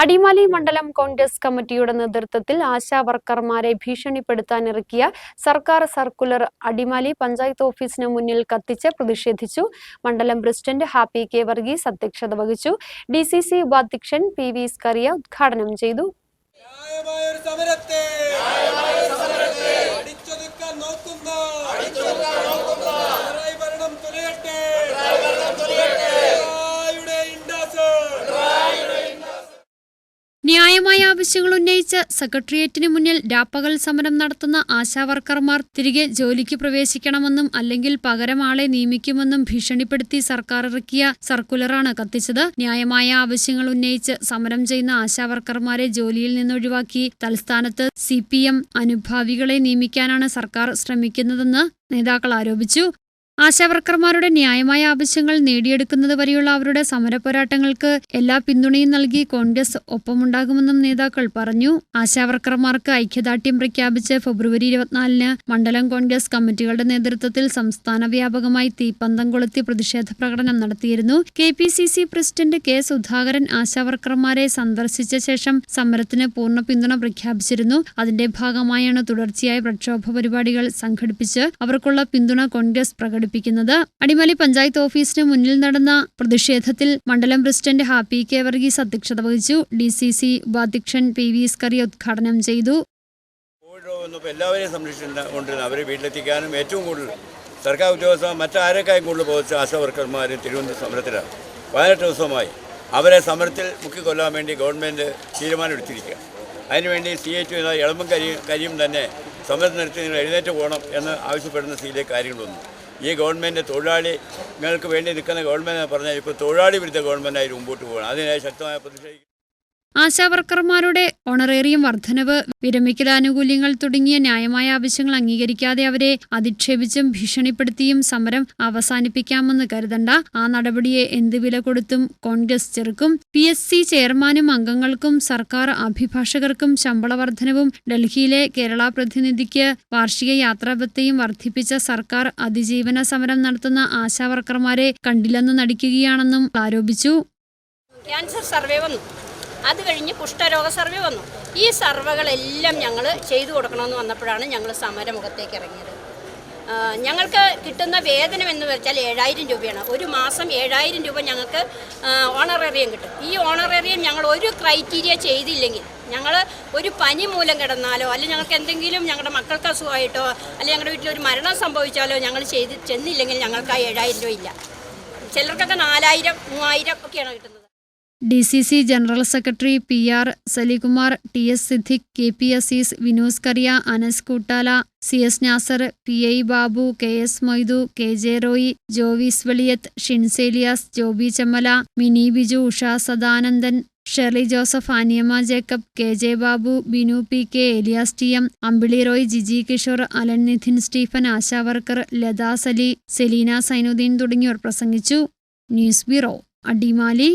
അടിമാലി മണ്ഡലം കോൺഗ്രസ് കമ്മിറ്റിയുടെ നേതൃത്വത്തിൽ ആശാ വർക്കർമാരെ ഭീഷണിപ്പെടുത്താൻ ഇറക്കിയ സർക്കാർ സർക്കുലർ അടിമാലി പഞ്ചായത്ത് ഓഫീസിന് മുന്നിൽ കത്തിച്ച് പ്രതിഷേധിച്ചു. മണ്ഡലം പ്രസിഡന്റ് ഹാപ്പി കെ വർഗീസ് അധ്യക്ഷത വഹിച്ചു. ഡി സി സി ഉപാധ്യക്ഷൻ പി വി സ്കറിയ ഉദ്ഘാടനം ചെയ്തു. ആവശ്യങ്ങൾ ഉന്നയിച്ച് സെക്രട്ടേറിയറ്റിന് മുന്നിൽ രാപ്പകൽ സമരം നടത്തുന്ന ആശാവർക്കർമാർ തിരികെ ജോലിക്ക് പ്രവേശിക്കണമെന്നും അല്ലെങ്കിൽ പകരം ആളെ നിയമിക്കുമെന്നും ഭീഷണിപ്പെടുത്തി സർക്കാർ ഇറക്കിയ സർക്കുലറാണ് കത്തിച്ചത്. ന്യായമായ ആവശ്യങ്ങൾ ഉന്നയിച്ച് സമരം ചെയ്യുന്ന ആശാവർക്കർമാരെ ജോലിയിൽ നിന്നൊഴിവാക്കി തലസ്ഥാനത്ത് സി അനുഭാവികളെ നിയമിക്കാനാണ് സർക്കാർ ശ്രമിക്കുന്നതെന്ന് നേതാക്കൾ ആരോപിച്ചു. ആശാവർക്കർമാരുടെ ന്യായമായ ആവശ്യങ്ങൾ നേടിയെടുക്കുന്നത് വരെയുള്ള അവരുടെ സമരപോരാട്ടങ്ങൾക്ക് എല്ലാ പിന്തുണയും നൽകി കോൺഗ്രസ് ഒപ്പമുണ്ടാകുമെന്നും നേതാക്കൾ പറഞ്ഞു. ആശാവർക്കർമാർക്ക് ഐക്യദാർഢ്യം പ്രഖ്യാപിച്ച് ഫെബ്രുവരി ഇരുപത്തിനാലിന് മണ്ഡലം കോൺഗ്രസ് കമ്മിറ്റികളുടെ നേതൃത്വത്തിൽ സംസ്ഥാന വ്യാപകമായി തീപ്പന്തം കൊളുത്തി പ്രതിഷേധ പ്രകടനം നടത്തിയിരുന്നു. K P C C president K Sudhakaran ആശാവർക്കർമാരെ സന്ദർശിച്ച ശേഷം സമരത്തിന് പൂർണ പിന്തുണ പ്രഖ്യാപിച്ചിരുന്നു. അതിന്റെ ഭാഗമായാണ് തുടർച്ചയായ പ്രക്ഷോഭ പരിപാടികൾ സംഘടിപ്പിച്ച് അവർക്കുള്ള പിന്തുണ കോൺഗ്രസ് പ്രകടിപ്പിക്കുന്നത് അടിമാലി പഞ്ചായത്ത് ഓഫീസിന് മുന്നിൽ നടന്ന പ്രതിഷേധത്തിൽ മണ്ഡലം പ്രസിഡന്റ് ഹാപ്പി കെ വർഗീസ് അധ്യക്ഷത വഹിച്ചു. ഡി സി സി ഉപാധ്യക്ഷൻ പി വി സ്കറി ഉദ്ഘാടനം ചെയ്തു. കോവിഡ് രോഗം എല്ലാവരെയും സംരക്ഷിച്ചിട്ട് കൊണ്ടിരുന്നു അവരെ വീട്ടിലെത്തിക്കാനും ഏറ്റവും കൂടുതൽ സർക്കാർ ഉദ്യോഗസ്ഥർ മറ്റാരെക്കായും കൂടുതൽ ബോധിച്ച ആശാ വർക്കർമാർ തിരുവനന്തപുരം സമരത്തിലാണ്. പതിനെട്ട് ദിവസമായി അവരെ സമരത്തിൽ മുക്കിക്കൊല്ലാൻ വേണ്ടി ഗവൺമെന്റ് തീരുമാനമെടുത്തിരിക്കുക അതിനുവേണ്ടി സി എച്ച് എളുപ്പം കരിയും കരിയും തന്നെ സമരം നിർത്തി നിങ്ങൾ എഴുന്നേറ്റ് പോകണം എന്ന് ആവശ്യപ്പെടുന്ന സ്ഥിതിയിലേക്ക് കാര്യങ്ങൾ ഈ ഗവൺമെന്റ് തൊഴിലാളികൾക്ക് വേണ്ടി നിൽക്കുന്ന ഗവൺമെന്റ് എന്ന് പറഞ്ഞാൽ ഇപ്പോൾ തൊഴിലാളി വിരുദ്ധ ഗവൺമെന്റായി മുമ്പോട്ട് പോകണം അതിനായി ശക്തമായ പ്രതിഷേധിക്കും ആശാവർക്കർമാരുടെ ഓണറേറിയം വർധനവ് വിരമിക്കൽ ആനുകൂല്യങ്ങൾ തുടങ്ങിയ ന്യായമായ ആവശ്യങ്ങൾ അംഗീകരിക്കാതെ അവരെ അധിക്ഷേപിച്ചും ഭീഷണിപ്പെടുത്തിയും സമരം അവസാനിപ്പിക്കാമെന്ന് കരുതണ്ട. ആ നടപടിയെ എന്ത് വില കൊടുത്തും കോൺഗ്രസ് ചെറുക്കും പി എസ് സി ചെയർമാനും അംഗങ്ങൾക്കും സർക്കാർ അഭിഭാഷകർക്കും ശമ്പള വർധനവും ഡൽഹിയിലെ കേരള പ്രതിനിധിക്ക് വാർഷിക യാത്രാഭത്തെയും വർദ്ധിപ്പിച്ച സർക്കാർ അതിജീവന സമരം നടത്തുന്ന ആശാവർക്കർമാരെ കണ്ടില്ലെന്ന് നടിക്കുകയാണെന്നും ആരോപിച്ചു. ക്യാൻസർ സർവേ വന്നു. അത് കഴിഞ്ഞ് കുഷ്ഠരോഗ സർവേ വന്നു. ഈ സർവകളെല്ലാം ഞങ്ങൾ ചെയ്തു കൊടുക്കണമെന്ന് വന്നപ്പോഴാണ് ഞങ്ങൾ സമരമുഖത്തേക്ക് ഇറങ്ങിയത്. ഞങ്ങൾക്ക് കിട്ടുന്ന വേതനം എന്ന് വെച്ചാൽ ഏഴായിരം രൂപയാണ്. ഒരു മാസം ഏഴായിരം രൂപ ഞങ്ങൾക്ക് ഓണറേറിയം കിട്ടും. ഈ ഓണറേറിയം ഞങ്ങൾ ഒരു ക്രൈറ്റീരിയ ചെയ്തില്ലെങ്കിൽ ഞങ്ങൾ ഒരു പനി മൂലം കിടന്നാലോ അല്ലെങ്കിൽ ഞങ്ങൾക്ക് എന്തെങ്കിലും ഞങ്ങളുടെ മക്കൾക്ക് അസുഖമായിട്ടോ അല്ലെങ്കിൽ ഞങ്ങളുടെ വീട്ടിൽ ഒരു മരണം സംഭവിച്ചാലോ ഞങ്ങൾ ചെയ്ത് ചെന്നില്ലെങ്കിൽ ഞങ്ങൾക്ക് ആ ഏഴായിരം രൂപ ഇല്ല. ചിലർക്കൊക്കെ നാലായിരം മൂവായിരം ഒക്കെയാണ് കിട്ടുന്നത്. D C C general secretary P R Salikumar T S Siddique K P Azeez Vinos Kariya Anas Koottala C S Nasar P I Babu K S Moythu K J Roy Jovis Veliyath Shinseliyas Joby Chemmala Mini Biju Usha Sadanandan Shirley Joseph Aniyamma Jacob K J Babu Binu P K Eliyas T M Ambili Roy Jiji Kishore Alan Nidhin Stephen Asha worker Latha Sali Selina Sainuddin തുടങ്ങിയവർ പ്രസംഗിച്ചു. News bureau Adimali.